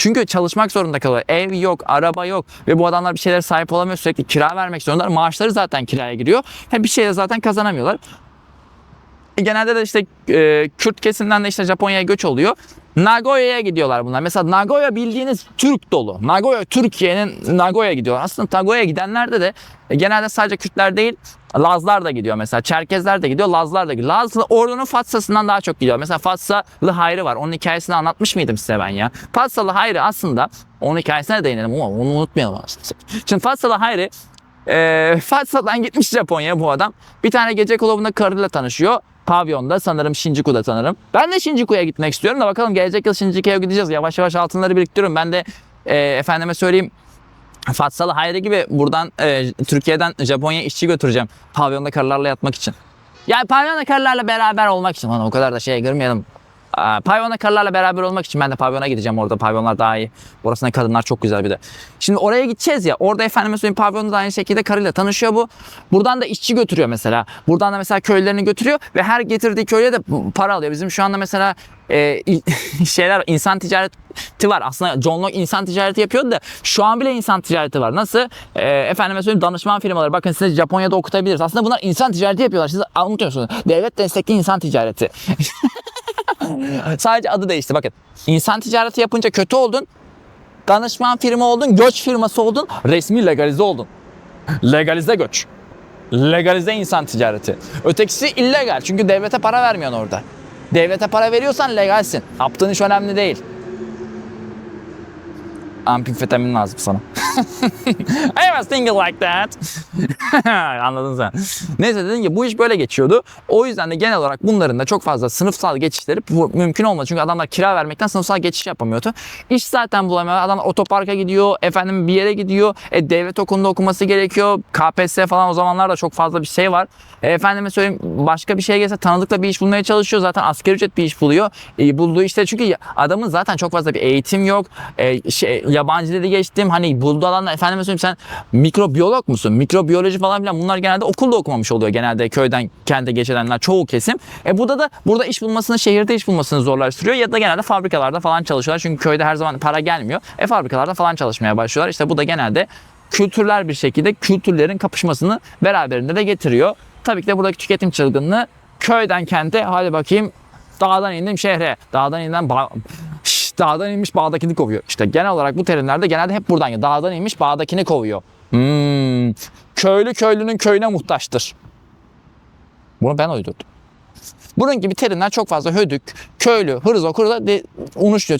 Çünkü çalışmak zorunda kalıyor. Ev yok, araba yok ve bu adamlar bir şeylere sahip olamıyor. Sürekli kira vermek zorundalar. Maaşları zaten kiraya giriyor. Hem bir şeyle zaten kazanamıyorlar. E, Genelde de işte e, Kürt kesimden de işte Japonya'ya göç oluyor. Nagoya'ya gidiyorlar bunlar. Mesela Nagoya bildiğiniz Türk dolu. Nagoya Türkiye'nin Nagoya'ya gidiyor. Aslında Nagoya'ya gidenlerde de e, genelde sadece Kürtler değil Lazlar da gidiyor mesela. Çerkezler de gidiyor, Lazlar da gidiyor. Lazlı ordunun Fatsa'sından daha çok gidiyor. Mesela Fatsalı Hayri var. Onun hikayesini anlatmış mıydım size ben ya? Fatsalı Hayri aslında onun hikayesine değinelim ama onu unutmayalım aslında. Şimdi Fatsalı Hayri e, Fatsa'dan gitmiş Japonya'ya bu adam. Bir tane gece kulübünde karıyla tanışıyor. Pavyonda sanırım Shinjuku'da sanırım. Ben de Shinjuku'ya gitmek istiyorum da bakalım gelecek yıl Shinjuku'ya gideceğiz. Yavaş yavaş altınları biriktiriyorum. Ben de e, efendime söyleyeyim Fatsalı Hayri gibi buradan e, Türkiye'den Japonya'ya işçi götüreceğim. Pavyonda karılarla yatmak için. Yani pavyonda karılarla beraber olmak için. Lan o kadar da şeye girmeyelim. Aa, Pavyonda karılarla beraber olmak için ben de pavyona gideceğim orada. Pavyonlar daha iyi. Orasında kadınlar çok güzel bir de. Şimdi oraya gideceğiz ya. Orada efendime söyleyeyim pavyonda da aynı şekilde karıyla tanışıyor bu. Buradan da işçi götürüyor mesela. Buradan da mesela köylerini götürüyor ve her getirdiği köye de para alıyor. Bizim şu anda mesela e, şeyler insan ticareti var. Aslında John Locke insan ticareti yapıyordu da şu an bile insan ticareti var. Nasıl? E, efendime söyleyeyim danışman firmaları. Bakın size Japonya'da okutabiliriz. Aslında bunlar insan ticareti yapıyorlar. Siz unutuyorsunuz. Devlet destekli insan ticareti. Sadece adı değişti bakın. İnsan ticareti yapınca kötü oldun. Danışman firma oldun, göç firması oldun, resmi legalize oldun. Legalize göç. Legalize insan ticareti. Ötekisi illegal çünkü devlete para vermiyorsun orada. Devlete para veriyorsan legalsin. Yaptığın iş önemli değil. Amfetamin lazım sana. I was thinking like that. Anladın sen. Neyse dedim ki bu iş böyle geçiyordu. O yüzden de genel olarak bunların da çok fazla sınıfsal geçişleri mümkün olmadı. Çünkü adamlar kira vermekten sınıfsal geçiş yapamıyordu. İş zaten bulamıyor. Adam otoparka gidiyor, efendim bir yere gidiyor. E, devlet okulunda okuması gerekiyor. KPSS falan o zamanlarda çok fazla bir şey var. E, efendime söyleyeyim başka bir şey gelse tanıdıkla bir iş bulmaya çalışıyor. Zaten asgari ücret bir iş buluyor. E, bulduğu işte çünkü adamın zaten çok fazla bir eğitim yok. E, şey, yabancı dili geçtim. Hani bulduğu alanda efendime söyleyeyim sen mikrobiyolog musun? Mikrobiyoloji falan filan bunlar genelde okulda okumamış oluyor. Genelde köyden kente geç edenler çoğu kesim. E burada da burada iş bulmasını, şehirde iş bulmasını zorlaştırıyor ya da genelde fabrikalarda falan çalışıyorlar. Çünkü köyde her zaman para gelmiyor. E fabrikalarda falan çalışmaya başlıyorlar. İşte bu da genelde kültürler bir şekilde kültürlerin kapışmasını beraberinde de getiriyor. Tabii ki de buradaki tüketim çılgınlığı köyden kente hadi bakayım dağdan indim şehre. Dağdan indim dağdan inmiş bağdakini kovuyor. İşte genel olarak bu terimlerde genelde hep buradan geliyor. Dağdan inmiş bağdakini kovuyor. Hmm. Köylü köylünün köyüne muhtaçtır. Bunu ben uydurdum. Bunun gibi terimler çok fazla hödük, köylü, hırzo, kurda unuşluyor.